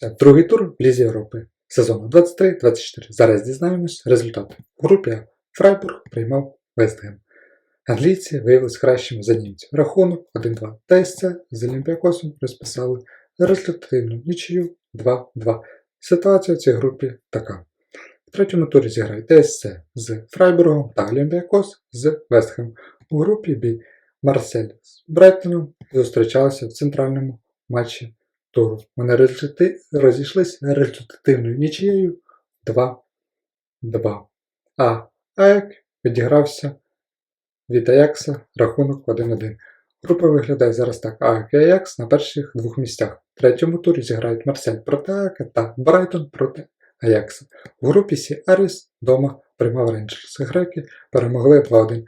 Другий тур в Лізі Європи сезону 23-24. Зараз дізнаємось результати. У групі Фрайбург приймав Вестгем. Англійці виявилися кращими за німців. Рахунок 1-2. ТСЦ з Олімпіакосом розписали результативну нічию 2-2. Ситуація в цій групі така. В третьому турі зіграє ТСЦ з Фрайбургом та Олімпіакос з Вестхем. У групі Б Марсель з Брайтоном зустрічалися в центральному матчі Вони результати... розійшлися результативною нічією 2-2. А АЕК відігрався від Аякса рахунок 1-1. Група виглядає зараз так. АЕК і Аякс на перших двох місцях. В третьому турі зіграють Марсель проти АЕКа та Брайтон проти Аякса. В групі Сі Аріс дома приймав Рейнджерс. Греки перемогли 2-1.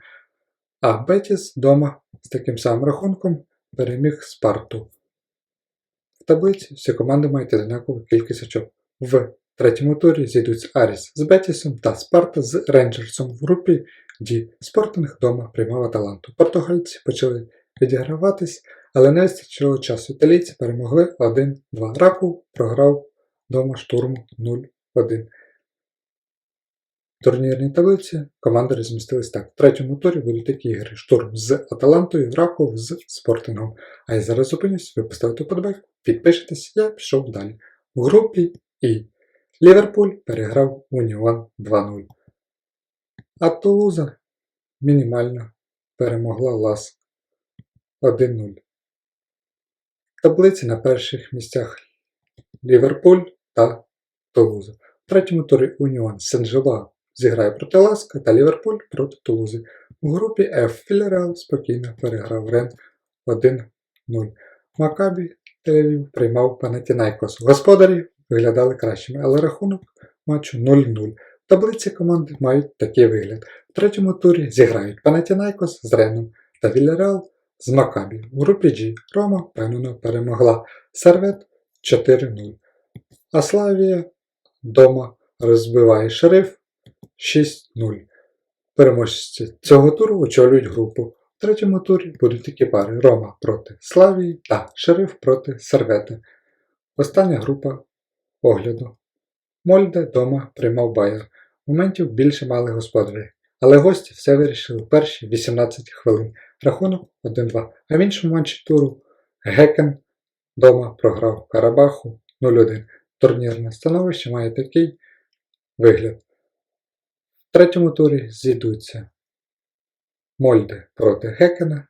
А Бетіс дома з таким самим рахунком переміг Спарту. В таблиці всі команди мають однакову кількість очок. В третьому турі зійдуть Аріс з Бетісом та Спарта з Рейнджерсом в групі Ді. Спортинг вдома приймав Аталанту. Португальці почали відіграватись, але не вистачило часу. Італійці перемогли 1-2. Раку програв дома штурму 0-1. Турнірній таблиці команди розмістились так. В третьому турі будуть такі ігри: штурм з Аталантою, Раков з Спортингом. А я зараз зупинюсь, ви поставите подбайку, підпишитесь, я пішов далі. В групі І. Ліверпуль переграв Уніон 2-0. А Тулуза мінімально перемогла Лас 1-0. Таблиці на перших місцях Ліверпуль та Тулуза. В третьому турі Уніон Сен-Жела зіграє проти Ласка та Ліверпуль проти Тулузи. У групі F Філерал спокійно переграв Рен 1-0. Макабі Тель-Авів приймав Панатінайкос. Господарі виглядали кращими, але рахунок матчу 0-0. Таблиці команди мають такий вигляд. В третьому турі зіграють Панатінайкос з Реном та Вільярал з Макабі. У групі G Рома впевнено перемогла Сервет 4-0. А Славія дома розбиває шериф 6-0. Переможці цього туру очолюють групу. В третьому турі будуть такі пари Рома проти Славії та Шериф проти Сервети. Остання група огляду. Мольде дома приймав Байер. Моментів більше мали господарі. Але гості все вирішили перші 18 хвилин. Рахунок 1-2. А в іншому матчі туру Гекен дома програв Карабаху 0-1. Турнірне становище має такий вигляд. В третьому турі зійдуться Мольде проти Гекена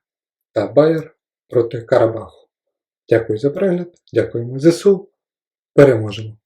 та Байер проти Карабаху. Дякую за перегляд, дякуємо ЗСУ. Переможемо!